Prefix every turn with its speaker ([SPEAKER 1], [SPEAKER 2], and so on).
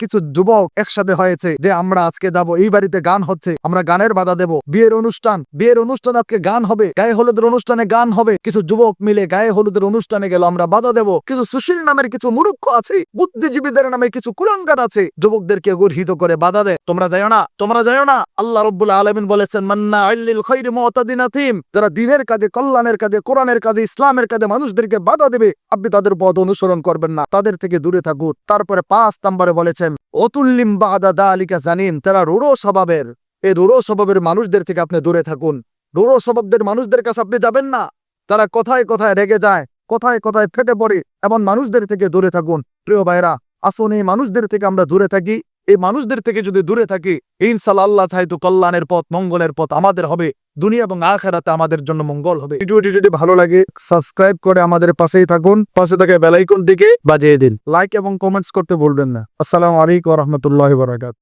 [SPEAKER 1] কিছু যুবক একসাথে হয়েছে যে আমরা আজকে যাব, এই বাড়িতে গান হচ্ছে, আমরা গানের বাধা দেব। বিয়ের অনুষ্ঠান বিয়ের অনুষ্ঠান আজকে গান হবে, গায়ে হলুদের অনুষ্ঠানে গান হবে। কিছু যুবক মিলে গায়ে হলুদের অনুষ্ঠানে গেল, আমরা বাধা দেব। কিছু সুশীল নামের কিছু মূর্খ আছে, বুদ্ধিজীবীদের নামে কিছু কুলাঙ্গার আছে। যুবকদেরকে গর্হিত করে বাধা দেয় তোমরা যাও না, তোমরা যাও না। আল্লাহ রব্বুল আলমিন বলেছেন, মান্না আল্লিল খৈরি মুতাদিন আতিম যারা দিনের কাজে, কল্যাণের কাজে, কোরআনের কাজে, ইসলামের কাজে মানুষদেরকে বাধা দেবে, আপনি তাদের পথ অনুসরণ করবেন না। তাদের থেকে দূরে থাকুন। তারপরে পাঁচ নম্বরে বলেছেন অতুল্লিম বাদা দা আলিকা জানিন, তারা রুড়ো স্বভাবের। এই রুড়ো স্বভাবের মানুষদের থেকে আপনি দূরে থাকুন। রুড়ো স্বভাবদের মানুষদের কাছে আপনি যাবেন না। তারা কথায় কথায় রেগে যায়, কথায় কথায় ফেটে পড়ে। এমন মানুষদের থেকে দূরে থাকুন। প্রিয় ভাইরা আসুন এই মানুষদের থেকে আমরা দূরে থাকি। এই মানুষদের থেকে যদি দূরে থাকি ইনশাল আল্লাহ চাইতো কল্যাণের পথ মঙ্গলের পথ আমাদের হবে। দুনিয়া এবং আখেরাতে আমাদের জন্য মঙ্গল হবে। ভিডিওটি যদি ভালো লাগে সাবস্ক্রাইব করে আমাদের পাশেই থাকুন। পাশে থাকে বেলাইকন দিকে বাজিয়ে দিন। লাইক এবং কমেন্টস করতে ভুলবেন না। আসসালামু আলাইকুম রহমতুল্লাহ বারাকাত